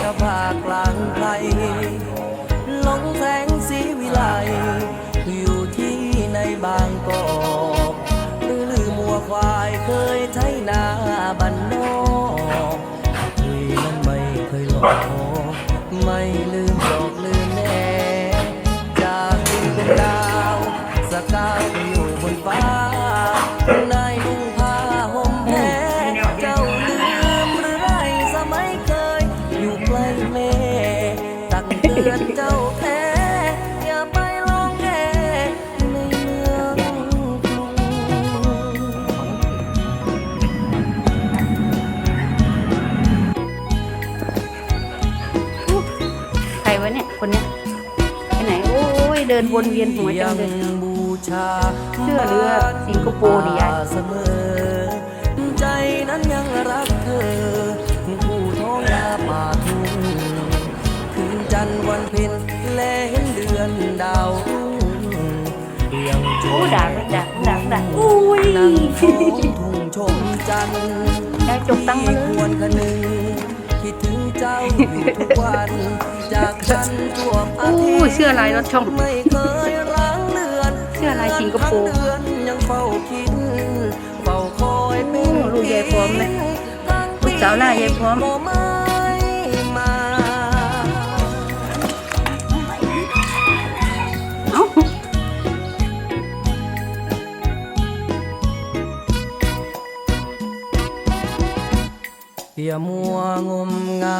ชภากลางไทยลงแสงสีวิไล อยู่ที่ในบางกอกหรือมัวควายเคยใช้นาบันนอกที่นั้นไม่เคยหลอก เใครวะเนี่ย คนเนี้ยไหนโเดินวนเวียนหัวจังเลย บูชาเสื้อเรือสิงคโปร์นี่ยาย อนดาวรุ่งยังจโอ้วนด่าด่าด่าด่าอุ้ยนั่งท้องทุ่งชมจันทร์ยายจกตังค์มาเลยควรคนึงคิดถึงเจ้าอยู่ทุกวันจากฉันทั่วอาอู้ทิตย์เสื้อลายรถช่องไม่เคยร้างเลือนเสื้อลายสิงคโปร์ทั้งเดือนยังเฝ้าคิดเฝ้าคอยเป็นโอ้ลูกยายพร้อมไหมลูกสาวล่ายายพร้อม อย่ามัวงมงาย